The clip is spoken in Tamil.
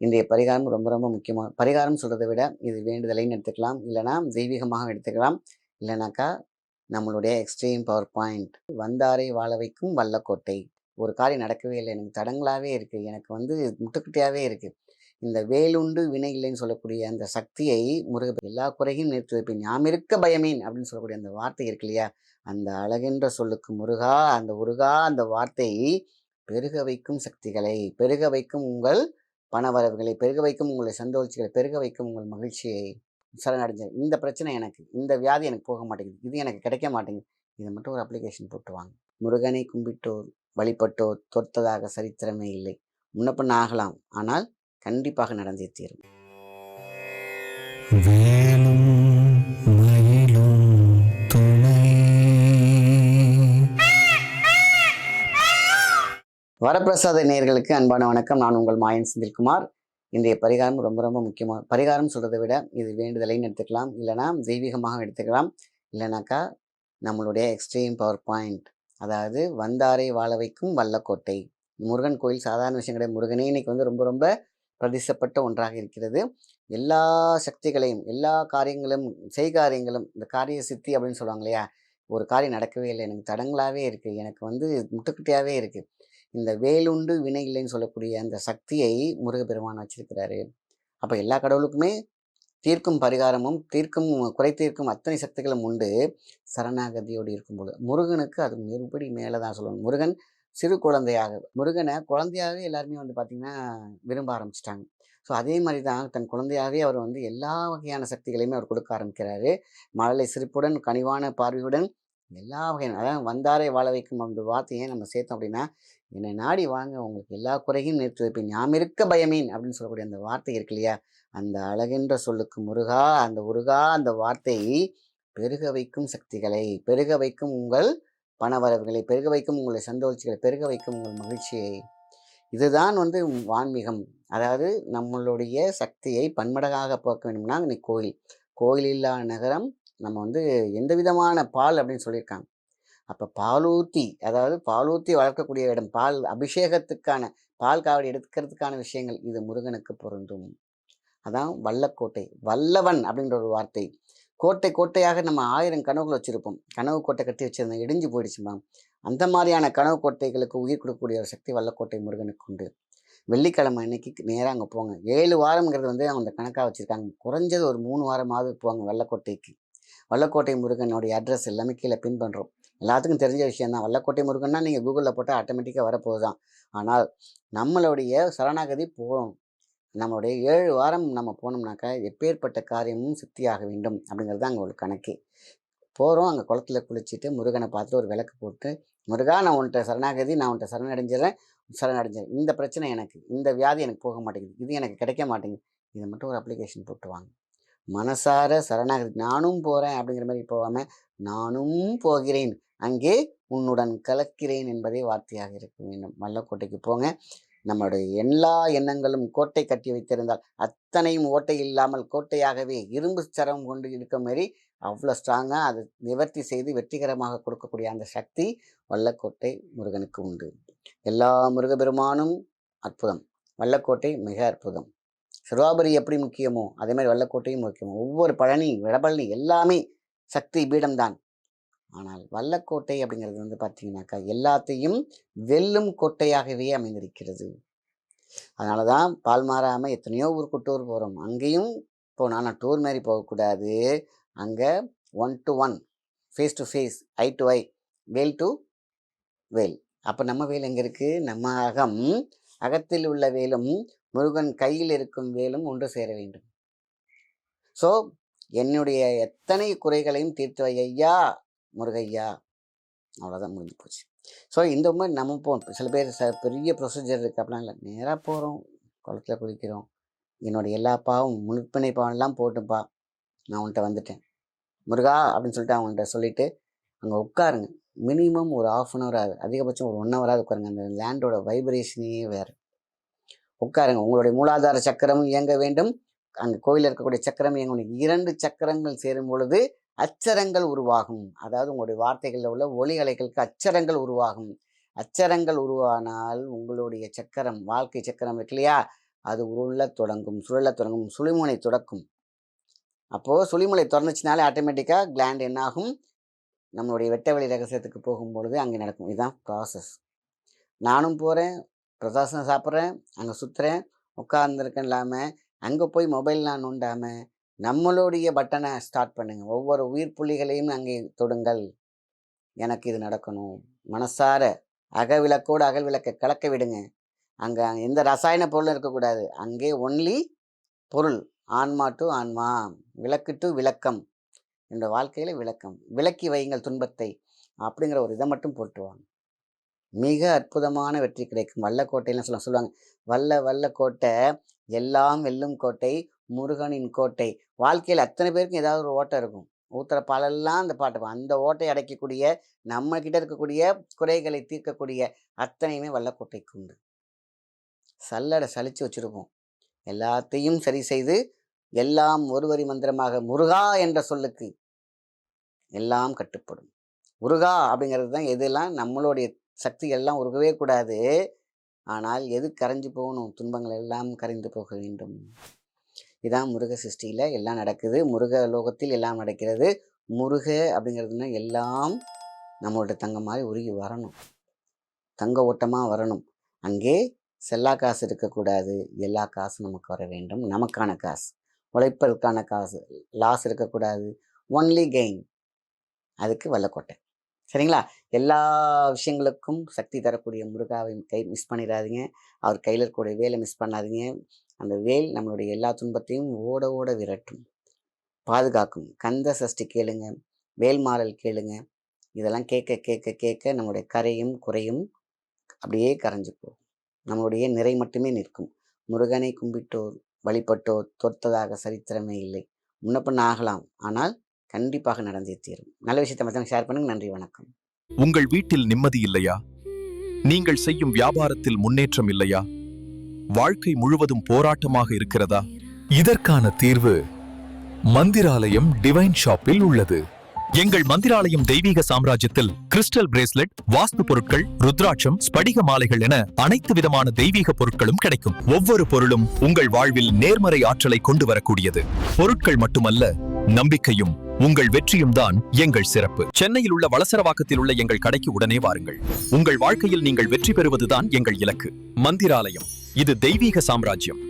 இன்றைய பரிகாரம் ரொம்ப ரொம்ப முக்கியமாக பரிகாரம் சொல்கிறத விட இது வேண்டுதலைன்னு எடுத்துக்கலாம் இல்லைனா தெய்வீகமாக எடுத்துக்கலாம். இல்லைனாக்கா நம்மளுடைய எக்ஸ்ட்ரீம் பவர் பாயிண்ட் வந்தாரை வாழ வைக்கும் வல்லக்கோட்டை. ஒரு காரியம் நடக்கவே இல்லை. எனக்கு தடங்களாகவே இருக்குது எனக்கு வந்து முட்டுக்குட்டியாகவே இருக்குது இந்த வேலுண்டு வினை இல்லைன்னு சொல்லக்கூடிய அந்த சக்தியை முருக எல்லா குறையும் நிறுத்தி வைப்பேன். ஞாபகம் இருக்க பயமேன் அப்படின்னு சொல்லக்கூடிய அந்த வார்த்தை இருக்கு இல்லையா? அந்த அழகென்ற சொல்லுக்கு முருகா அந்த முருகா அந்த வார்த்தை பெருக வைக்கும் சக்திகளை பெருக வைக்கும் உங்கள் பண வரவுகளை பெருக வைக்கும் உங்களை சந்தோஷங்களை பெருக வைக்கும் உங்கள் மகிழ்ச்சியை சரணடைஞ்ச இந்த பிரச்சனை எனக்கு இந்த வியாதி எனக்கு போக மாட்டேங்குது. இது எனக்கு கிடைக்க மாட்டேங்குது. இதை மட்டும் ஒரு அப்ளிகேஷன் போட்டு வாங்க. முருகனை கும்பிட்டோர் வழிபட்டோர் தொட்டதாக சரித்திரமே இல்லை. முன்னப்பண்ண ஆகலாம். ஆனால் கண்டிப்பாக நடந்தே தீரும். வரப்பிரசாத நேர்களுக்கு அன்பான வணக்கம். நான் உங்கள் மாயன் செந்தில்குமார். இன்றைய பரிகாரம் ரொம்ப ரொம்ப முக்கியமாக பரிகாரம் சொல்கிறத விட இது வேண்டுதலைன்னு எடுத்துக்கலாம். இல்லைனா தெய்வீகமாக எடுத்துக்கலாம். இல்லைனாக்கா நம்மளுடைய எக்ஸ்ட்ரீம் பவர் பாயிண்ட் அதாவது வந்தாரை வாழ வைக்கும் வல்லக்கோட்டை. முருகன் கோயில் சாதாரண விஷயம் கிடையாது முருகனே இன்னைக்கு வந்து ரொம்ப ரொம்ப பிரதிஷ்டப்பட்ட ஒன்றாக இருக்கிறது. எல்லா சக்திகளையும் எல்லா காரியங்களும் செய்காரியங்களும் இந்த காரிய சித்தி அப்படின்னு சொல்லுவாங்க இல்லையா? ஒரு காரியம் நடக்கவே இல்லை. எனக்கு தடங்களாகவே இருக்குது எனக்கு வந்து முட்டுக்குட்டியாகவே இருக்குது இந்த வேலுண்டு வினை இல்லைன்னு சொல்லக்கூடிய அந்த சக்தியை முருகப்பெருமான் வச்சிருக்கிறாரு. அப்போ எல்லா கடவுளுக்குமே தீர்க்கும் பரிகாரமும் தீர்க்கும் குறை தீர்க்கும் அத்தனை சக்திகளும் உண்டு. சரணாகதியோடு இருக்கும்போது. முருகனுக்கு அது மறுபடி மேலே தான் சொல்லணும். முருகன் சிறு குழந்தையாக முருகனை குழந்தையாகவே எல்லாருமே வந்து பார்த்திங்கன்னா விரும்ப ஆரம்பிச்சிட்டாங்க. ஸோ அதே மாதிரி தான் தன் குழந்தையாகவே அவர் வந்து எல்லா வகையான சக்திகளையுமே அவர் கொடுக்க ஆரம்பிக்கிறாரு. மழலை சிரிப்புடன் கனிவான பார்வையுடன் எல்லா வகையான அதாவது வந்தாரை வாழ வைக்கும் அந்த வார்த்தையை நம்ம சேர்த்தோம் அப்படின்னா என்னை நாடி வாங்க உங்களுக்கு எல்லா குறையும் நிறுத்தி வைப்பேன் ஞாபகம் இருக்க பயமேன் அப்படின்னு சொல்லக்கூடிய அந்த வார்த்தை இருக்கு இல்லையா? அந்த அழகின்ற சொல்லுக்கு முருகா அந்த முருகா அந்த வார்த்தை பெருக வைக்கும் சக்திகளை பெருக வைக்கும் உங்கள் பணவரவுகளை பெருக வைக்கும் உங்களை சந்தோஷிகளை பெருக வைக்கும் உங்கள் மகிழ்ச்சியை. இதுதான் வந்து வான்மீகம். அதாவது நம்மளுடைய சக்தியை பன்மடகாக போக்க வேண்டும்னா இன்னைக்கு கோயில். கோயில் இல்லா நகரம் நம்ம வந்து எந்த விதமான பால் அப்படின்னு சொல்லியிருக்காங்க. அப்போ பாலூத்தி அதாவது பாலூத்தி வளர்க்கக்கூடிய இடம் பால் அபிஷேகத்துக்கான பால் காவடி எடுக்கிறதுக்கான விஷயங்கள் இது முருகனுக்கு பொருந்தும். அதான் வல்லக்கோட்டை வல்லவன் அப்படின்ற ஒரு வார்த்தை. கோட்டை கோட்டையாக நம்ம ஆயிரம் கனவுகள் வச்சுருப்போம். கனவு கோட்டை கட்டி வச்சிருந்தோம் இடிஞ்சு போயிடுச்சுமா அந்த மாதிரியான கனவு கோட்டைகளுக்கு உயிர் கொடுக்கக்கூடிய ஒரு சக்தி வல்லக்கோட்டை முருகனுக்கு உண்டு. வெள்ளிக்கிழமை அன்னைக்கு நேராக அங்கே போங்க. ஏழு வாரம்ங்கிறது வந்து அவங்க கணக்காக வச்சுருக்காங்க. குறைஞ்சது ஒரு மூணு வாரமாவது போவாங்க வல்லக்கோட்டைக்கு. வல்லக்கோட்டை முருகனுடைய அட்ரஸ் எல்லாமே கீழே பின் பண்ணுறோம் எல்லாத்துக்கும் தெரிஞ்ச விஷயம் தான் வல்லக்கோட்டை முருகன்னா நீங்கள் கூகுளில் போட்டால் ஆட்டோமேட்டிக்காக வரப்போகுது தான் ஆனால் நம்மளுடைய சரணாகதி போகும். நம்மளுடைய ஏழு வாரம் நம்ம போனோம்னாக்கா எப்பேற்பட்ட காரியமும் சித்தியாக வேண்டும் அப்படிங்கிறது தான் அங்கே ஒரு கணக்கு. போகிறோம் அங்கே குளத்துல குளிச்சுட்டு முருகனை பார்த்துட்டு ஒரு விளக்கு போட்டு முருகா நான் உன்கிட்ட சரணாகதி நான் உன்ட்ட சரணடைஞ்சிடறேன் சரணடைஞ்சிடறேன் இந்த பிரச்சனை எனக்கு இந்த வியாதி எனக்கு போக மாட்டேங்குது. இது எனக்கு கிடைக்க மாட்டேங்குது. இதை மட்டும் ஒரு அப்ளிகேஷன் போட்டு வாங்க. மனசார சரணாகதி நானும் போகிறேன் அப்படிங்கிற மாதிரி போகாமல் நானும் போகிறேன். அங்கே உன்னுடன் கலக்கிறேன் என்பதே வார்த்தையாக இருக்க வேண்டும். மல்லக்கோட்டைக்கு போங்க. நம்மளுடைய எல்லா எண்ணங்களும் கோட்டை கட்டி வைத்திருந்தால் அத்தனையும் ஓட்டை இல்லாமல் கோட்டையாகவே இரும்பு சரம் கொண்டு இருக்க மாரி அவ்வளோ ஸ்ட்ராங்காக அதை நிவர்த்தி செய்து வெற்றிகரமாக கொடுக்கக்கூடிய அந்த சக்தி வல்லக்கோட்டை முருகனுக்கு உண்டு. எல்லா முருகபெருமானும் அற்புதம். வல்லக்கோட்டை மிக அற்புதம். சிறுவாபுரி எப்படி முக்கியமோ அதே மாதிரி வல்லக்கோட்டையும் முக்கியமோ. ஒவ்வொரு பழனி விடபழனி எல்லாமே சக்தி பீடம்தான். ஆனால் வல்லக்கோட்டை அப்படிங்கிறது வந்து பார்த்தீங்கன்னாக்கா எல்லாத்தையும் வெல்லும் கோட்டையாகவே அமைந்திருக்கிறது. அதனால தான் பால் மாறாமல் எத்தனையோ ஊருக்கு டூர் போகிறோம் அங்கேயும் போனால் ஆனால் டூர் மாதிரி போகக்கூடாது. அங்கே one to one face to face eye to eye Vel to வேல் அப்போ நம்ம வேல் எங்கே இருக்குது நம்ம அகம். அகத்தில் உள்ள வேலும் முருகன் கையில் இருக்கும் வேலும் ஒன்று சேர வேண்டும். ஸோ என்னுடைய எத்தனை குறைகளையும் தீர்த்து ஐயா. முருகையா? அவ்வளோதான் முடிஞ்சு போச்சு. ஸோ இந்த மாதிரி நம்ம போகணும் சில பேர் ச பெரிய ப்ரொசீஜர் இருக்குது அப்படிலாம் இல்லை. நேராக போகிறோம் குளத்துல குளிக்கிறோம். என்னுடைய எல்லா பாவம் முழுப்பிணை பாவம்லாம் போட்டுப்பா. நான் உன்கிட்ட வந்துட்டேன். முருகா அப்படின்னு சொல்லிட்டு அவங்கள்ட்ட சொல்லிவிட்டு அங்கே உட்காருங்க. மினிமம் ஒரு ஆஃப் அன் ஹவர் ஆகுது. அதிகபட்சம் ஒரு ஒன் ஹவராக உட்காருங்க. அந்த லேண்டோட வைப்ரேஷனே வேறு. உட்காருங்க. உங்களுடைய மூலாதார சக்கரமும் இயங்க வேண்டும். அங்கே கோயிலில் இருக்கக்கூடிய சக்கரம் இயங்க இரண்டு சக்கரங்கள் சேரும் பொழுது அச்சரங்கள் உருவாகும். அதாவது உங்களுடைய வார்த்தைகளில் உள்ள ஒளி அலைகளுக்கு அச்சரங்கள் உருவாகும். அச்சரங்கள் உருவானால் உங்களுடைய சக்கரம் வாழ்க்கை சக்கரம் இருக்கு இல்லையா? அது உருள தொடங்கும் சுழல தொடங்கும் சுழிமுனை தொடக்கும் அப்போது சுழிமுனை திறந்துச்சுனாலே ஆட்டோமேட்டிக்காக கிளாண்ட் என்னாகும்? நம்மளுடைய வெட்டவெளி ரகசியத்துக்கு போகும்பொழுது அங்கே நடக்கும். இதுதான் ப்ராசஸ் நானும் போகிறேன் பிரசாசனம் சாப்பிட்றேன் அங்கே சுற்றுறேன் உட்கார்ந்துருக்கேன் இல்லாமல் அங்கே போய் மொபைல் நான் நோண்டாமல் நம்மளுடைய பட்டனை ஸ்டார்ட் பண்ணுங்க. ஒவ்வொரு உயிர் புள்ளிகளையும் அங்கே தொடுங்கள். எனக்கு இது நடக்கணும். மனசார அகவிளக்கோடு அகல் விளக்கை கலக்க விடுங்க. அங்கே எந்த ரசாயன பொருளும் இருக்கக்கூடாது. அங்கே ஒன்லி பொருள். ஆன்மா டு ஆன்மா. விளக்கு டு விளக்கம். என்ற வாழ்க்கையில் விளக்கம். விளக்கி வையுங்கள் துன்பத்தை. அப்படிங்கிற ஒரு இதை மட்டும் போட்டுருவாங்க மிக அற்புதமான வெற்றி கிடைக்கும். வல்லக்கோட்டைன்னு சொல்ல சொல்லுவாங்க. வல்ல வல்ல கோட்டை எல்லாம் வெல்லும் கோட்டை முருகனின் கோட்டை. வாழ்க்கையில் அத்தனை பேருக்கும் ஏதாவது ஒரு ஓட்டை இருக்கும். ஊத்துற பாலெல்லாம் அந்த பாட்டு அந்த ஓட்டை அடைக்கக்கூடிய நம்மக்கிட்ட இருக்கக்கூடிய குறைகளை தீர்க்கக்கூடிய அத்தனையுமே வல்லக்கோட்டைக்கு உண்டு. சல்லடை சலிச்சு வச்சுருப்போம். எல்லாத்தையும் சரி செய்து எல்லாம் ஒருவரி மந்திரமாக முருகா என்ற சொல்லுக்கு எல்லாம் கட்டுப்படும். முருகா அப்படிங்கிறது தான் எதெல்லாம் நம்மளுடைய சக்திகள் எல்லாம் உருகவே கூடாது. ஆனால் எது கரைஞ்சு போகணும்? துன்பங்கள் எல்லாம் கரைந்து போக வேண்டும். இதான் முருக சிருஷ்டியில் எல்லாம் நடக்குது. முருக லோகத்தில் எல்லாம் நடக்கிறது. முருக அப்படிங்கிறதுனா எல்லாம் நம்மளோட தங்க மாதிரி உருகி வரணும். தங்க ஓட்டமாக வரணும். அங்கே செல்லா காசு இருக்கக்கூடாது. எல்லா காசும் நமக்கு வர வேண்டும். நமக்கான காசு. உழைப்பதற்கான காசு. லாஸ் இருக்கக்கூடாது. ஒன்லி கெயின் அதுக்கு வல்லக்கோட்டை. சரிங்களா? எல்லா விஷயங்களுக்கும் சக்தி தரக்கூடிய முருகாவை கை மிஸ் பண்ணிடாதீங்க. அவர் கையில் இருக்கக்கூடிய வேலை மிஸ் பண்ணாதீங்க. அந்த வேல் நம்மளுடைய எல்லா துன்பத்தையும் ஓட ஓட விரட்டும். பாதுகாக்கும். கந்த சஷ்டி கேளுங்க. வேல்மாறல் கேளுங்க. இதெல்லாம் கேட்க கேட்க கேட்க நம்மளுடைய கரையும் குறையும். அப்படியே கரைஞ்சு போகும். நம்மளுடைய நிறை மட்டுமே நிற்கும். முருகனை கும்பிட்டோர் வழிபட்டோர் தோற்றதாக சரித்திரமே இல்லை. முன்னப்பண்ண ஆகலாம் ஆனால் கண்டிப்பாக நடந்தே தீரும். நல்ல விஷயத்தை மற்றவங்க ஷேர் பண்ணுங்க. நன்றி வணக்கம். உங்கள் வீட்டில் நிம்மதி இல்லையா? நீங்கள் செய்யும் வியாபாரத்தில் முன்னேற்றம் இல்லையா? வாழ்க்கை முழுவதும் போராட்டமாக இருக்கிறதா? இதற்கான தீர்வு மந்திராலயம் டிவைன் ஷாப்பில் உள்ளது. எங்கள் மந்திராலயம் தெய்வீக சாம்ராஜ்யத்தில் கிறிஸ்டல் பிரேஸ்லெட் வாஸ்து பொருட்கள் ருத்ராட்சம் ஸ்படிக மாலைகள் என அனைத்து விதமான தெய்வீக பொருட்களும் கிடைக்கும். ஒவ்வொரு பொருளும் உங்கள் வாழ்வில் நேர்மறை ஆற்றலை கொண்டு வரக்கூடியது. பொருட்கள் மட்டுமல்ல நம்பிக்கையும் உங்கள் வெற்றியும் தான் எங்கள் சிறப்பு. சென்னையில் உள்ள வளசரவாக்கத்தில் உள்ள எங்கள் கடைக்கு உடனே வாருங்கள். உங்கள் வாழ்க்கையில் நீங்கள் வெற்றி பெறுவதுதான் எங்கள் இலக்கு. மந்திராலயம். இது தெய்வீக சாம்ராஜ்யம்.